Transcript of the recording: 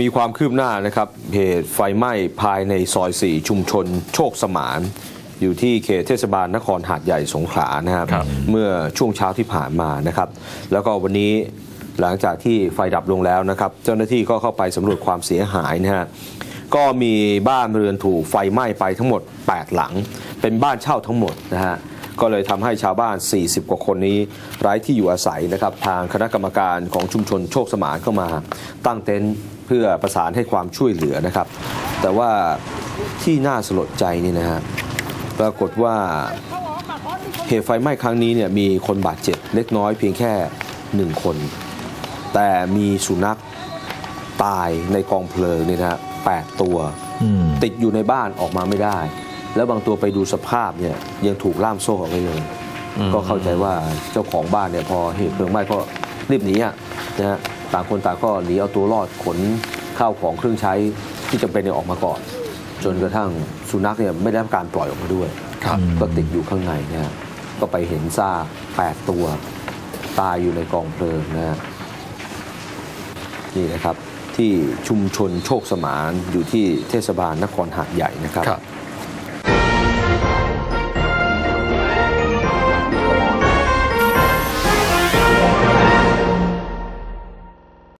มีความคืบหน้านะครับเหตุไฟไหม้ภายในซอย 4 ชุมชนโชคสมาน อยู่ที่เขตเทศบาลนครหาดใหญ่สงขลานะครับครับ เมื่อช่วงเช้าที่ผ่านมานะครับ แล้วก็วันนี้หลังจากที่ไฟดับลงแล้วนะครับ เจ้าหน้าที่ก็เข้าไปสำรวจความเสียหายนะฮะก็มีบ้านเรือนถูกไฟไหม้ไปทั้งหมด 8 หลัง เป็นบ้านเช่าทั้งหมดนะฮะ ก็เลยทำให้ชาวบ้าน 40 กว่าคนนี้ไร้ที่อยู่อาศัยนะครับ ทางคณะกรรมการของชุมชนโชคสมานเข้ามาตั้งเต็นท์เพื่อประสานให้ความช่วยเหลือนะครับ แต่ว่าที่น่าสลดใจนี่นะฮะปรากฏว่าเหตุไฟไหม้ครั้งนี้เนี่ยมีคนบาดเจ็บเล็กน้อยเพียงแค่หนึ่งคน แต่มีสุนัขตายในกองเพลิงเนี่ยนะฮะแปดตัวอืมติดอยู่ในบ้านออกมาไม่ได้ แล้วบางตัวไปดูสภาพเนี่ยยังถูกล่ามโซ่เอาไว้เลยอืมก็เข้าใจว่าเจ้าของบ้านเนี่ยพอเหตุเพลิงไหม้ก็รีบหนีอะนะฮะต่างคนต่างก็หนีเอาตัวรอดขนข้าวของเครื่องใช้ที่จำเป็นเนี่ยออกมาก่อน จนกระทั่งสุนัขเนี่ยไม่ได้รับการปล่อยออกมาด้วยครับก็ติดอยู่ข้างในนะฮะก็ไปเห็นซากแปดตัวตายอยู่ในกองเพลิงนะฮะนี่นะครับที่ชุมชนโชคสมานอยู่ที่เทศบาลนครหาดใหญ่นะครับครับ